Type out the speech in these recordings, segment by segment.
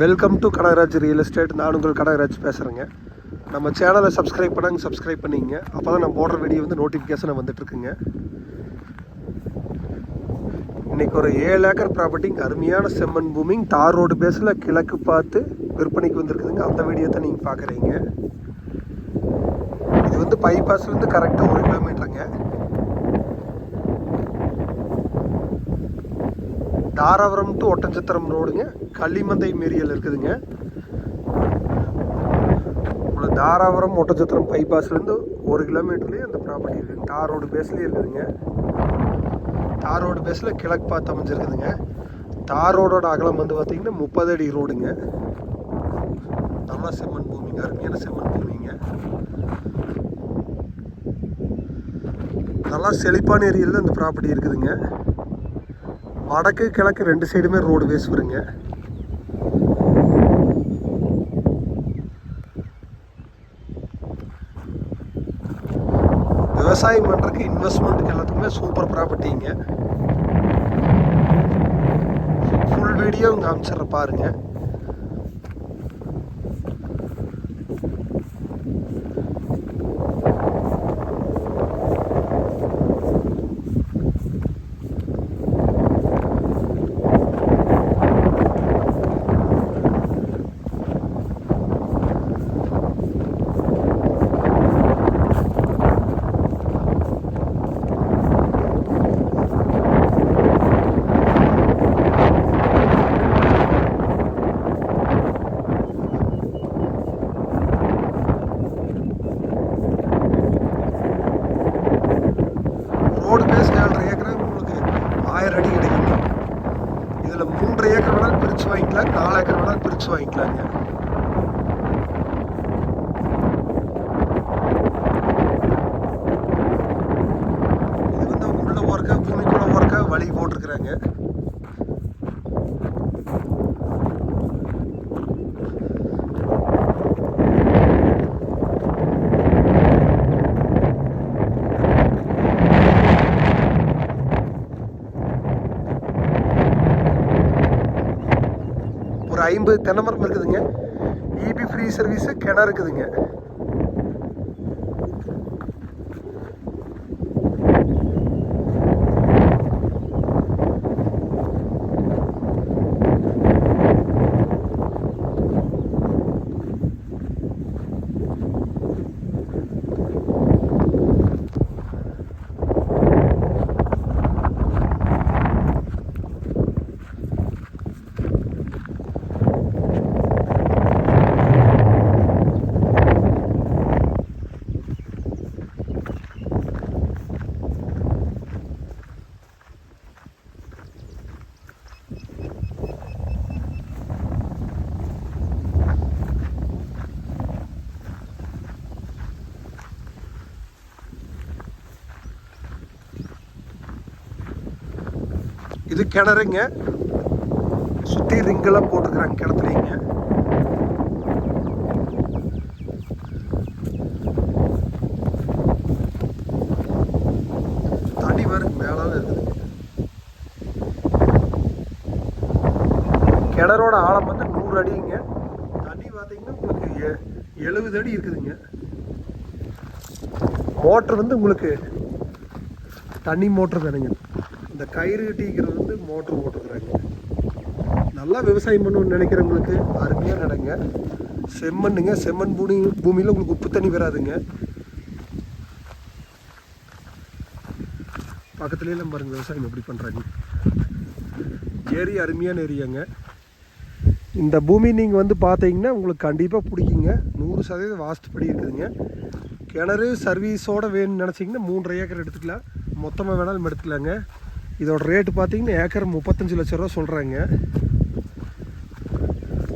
Welcome to Kadagaraj real estate நான் உங்கள் கடகராஜ் பேசுகிறேங்க நம்ம சேனலை சப்ஸ்கிரைப் பண்ணாங்க சப்ஸ்கிரைப் பண்ணிங்க. அப்போ தான் நான் போடுற வீடியோ வந்து நோட்டிஃபிகேஷனை வந்துட்டுருக்குங்க இன்றைக்கி ஒரு ஏழு ஏக்கர் ப்ராப்பர்ட்டி அருமையான செம்மண் பூமிங் தார் ரோடு பேஸில் கிழக்கு பார்த்து விற்பனைக்கு வந்திருக்குதுங்க. அந்த வீடியோ தான் நீங்கள் பார்க்குறீங்க. இது வந்து பைபாஸ்லேருந்து கரெக்டாக ஒரு கிலோமீட்டருங்க தாராபுரம் டு ஒட்டஞ்சத்திரம் ரோடுங்க களிமந்தை மேரியல் இருக்குதுங்க. உங்களுக்கு தாராபுரம் ஒட்டஞ்சத்திரம் பைபாஸ்லேருந்து ஒரு கிலோமீட்டர்லேயே அந்த ப்ராப்பர்ட்டி இருக்குது தார் ரோடு பேஸ்லேயே இருக்குதுங்க. தார் ரோடு பேஸில் கிழக்கு பார்த்து அமைஞ்சிருக்குதுங்க. தார் ரோடோட அகலம் வந்து பார்த்திங்கன்னா முப்பது அடி ரோடுங்க நல்லா செம்மண் பூமிங்க. அருமையான செம்மண் பூமிங்க. நல்லா செழிப்பான ஏரியாவில் இந்த ப்ராப்பர்ட்டி இருக்குதுங்க. வடக்கு கிழக்கு ரெண்டு சைடுமே ரோடு வேஸ் வருங்க. விவசாயம் பண்ணுறதுக்கு இன்வெஸ்ட்மெண்ட்டுக்கு எல்லாத்துக்குமே சூப்பர் ப்ராப்பர்ட்டிங்க ஃபுல் வீடியோ இங்கே அமைச்சிட்ற பாருங்கள் ரோடு பேஸ் ஏழரை ஏக்கரை உங்களுக்கு ஆயிரம் அடி கிடைக்குங்க இதில் மூன்றரை ஏக்கர் வேணாலும் பிரித்து வாங்கிக்கலாம் நாலு ஏக்கர் வாங்கிக்கலாங்க இது வந்து உள்ள போறக்க பூமிக்குள்ள போறக்க வழி போட்டிருக்கிறாங்க. ஐம்பது தென்னை மரம் இருக்குதுங்க. இபி ஃப்ரீ சர்வீஸு கிணறு இருக்குதுங்க. இது கிணறுங்க. சுற்றி ரிங்கெல்லாம் போட்டுக்கிறாங்க கிணத்துலைங்க தண்ணி வரும் மேலால இருக்குது. கிணறோட ஆழம் வந்து நூறு அடிங்க. தண்ணி பார்த்தீங்கன்னா உங்களுக்கு எ- எழுபது அடி இருக்குதுங்க. மோட்ரு வந்து உங்களுக்கு தண்ணி மோட்ரு தானுங்க. இந்த கயிறு கட்டிக்கிறது வந்து மோட்ரு போட்டுக்கிறாங்க. நல்லா விவசாயம் பண்ணணும்னு நினைக்கிறவங்களுக்கு அருமையாக நடங்க. செம்மண்ணுங்க செம்மண் பூமி பூமியில் உங்களுக்கு உப்பு தண்ணி வராதுங்க. பக்கத்துலேயெல்லாம் பாருங்க விவசாயம் எப்படி பண்ணுறாங்க ஏரி அருமையான ஏரியாங்க. இந்த பூமி நீங்கள் வந்து பார்த்தீங்கன்னா உங்களுக்கு கண்டிப்பாக பிடிக்குங்க. நூறு சதவீதம் வாஸ்துப்படி இருக்குதுங்க. கிணறு சர்வீஸோட வேணும்னு நினச்சிங்கன்னா மூன்றரை ஏக்கர் எடுத்துக்கலாம். மொத்தமாக வேணாலும் எடுத்துக்கலாங்க. இதோட ரேட்டு பார்த்தீங்கன்னா ஏக்கர் முப்பத்தஞ்சு லட்ச ரூபா சொல்கிறாங்க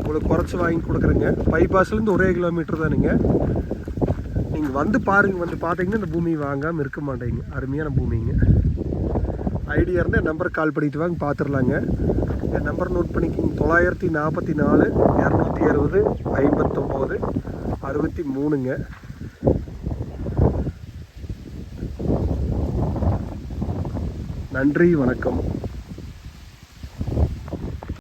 உங்களுக்கு குறைச்சி வாங்கி கொடுக்குறேங்க. பைபாஸ்லேருந்து ஒரே கிலோமீட்டர் தானுங்க. நீங்கள் வந்து பாருங்கள் வந்து பார்த்தீங்கன்னா இந்த பூமி வாங்காமல் இருக்க மாட்டேங்க. அருமையான பூமிங்க. ஐடியா இருந்தால் என் நம்பருக்கு கால் பண்ணிட்டு வாங்க பார்த்துடலாங்க என் நம்பர் நோட் பண்ணிக்கிங்க. தொள்ளாயிரத்தி நாற்பத்தி நாலு இரநூத்தி அறுபது ஐம்பத்தொம்போது அறுபத்தி மூணுங்க. நன்றி வணக்கம்.